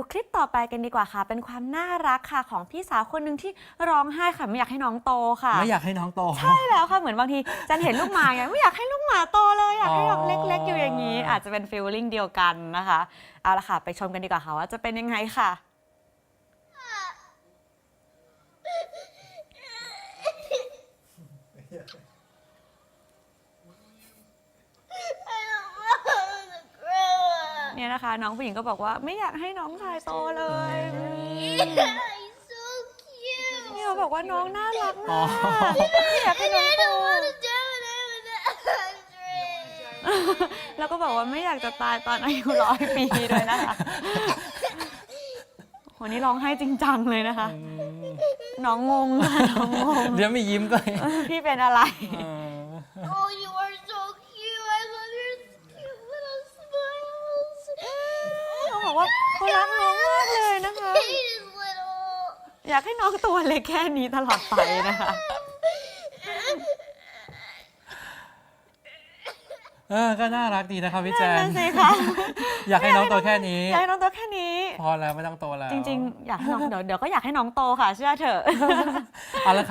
ดูคลิปต่อไปกันดีกว่าค่ะ เป็นความน่ารักค่ะของพี่สาวคนหนึ่งที่ร้องไห้ค่ะไม่อยากให้น้องโตค่ะ ไม่อยากให้น้องโต ใช่แล้วค่ะเหมือนบางทีจันเห็นลูกหมาไงไม่อยากให้ลูกหมาโตเลยอยากให้แบบอ๋อเล็ก ๆ อยู่อย่างนี้ อาจจะเป็นฟีลลิ่งเดียวกันนะคะ เอาละค่ะ ไปชมกันดีกว่าค่ะว่าจะเป็นยังไงค่ะ เนี่ยนะคะ น้องผู้หญิงก็บอกว่าไม่อยากให้น้องชายโตเลยอืม Yeah, he's so cute. เนี่ยเขาบอกว่าน้องน่ารักอ๋อมากไม่อยากให้น้อง I โต don't want to die when I'm a hundred. แล้วก็บอกว่าไม่อยากจะตายตอนอายุร้อยปีด้วยนะคะวันนี้ร้องไห้จริงจังเลยนะคะ น้องงงค่ะน้องงง เดี๋ยวมียิ้มก็เออพี่เป็นอะไร เออ บอกว่าเขารักน้องมากเลยนะคะ He's little. อยากให้น้องตัวเล็กแค่นี้ตลอดไปนะคะเออก็น่ารักดีนะครับพี่แจนั่นนสิคะ อยากให้น้องโตแค่นี้ อยากให้น้องตัวแค่นี้ พอแล้วไม่ต้องโตแล้ว จริงๆ อยากให้น้องเดี๋ยวเดี๋ยวก็อยากให้น้องโตค่ะ เชื่อเถอะ เอาละครับ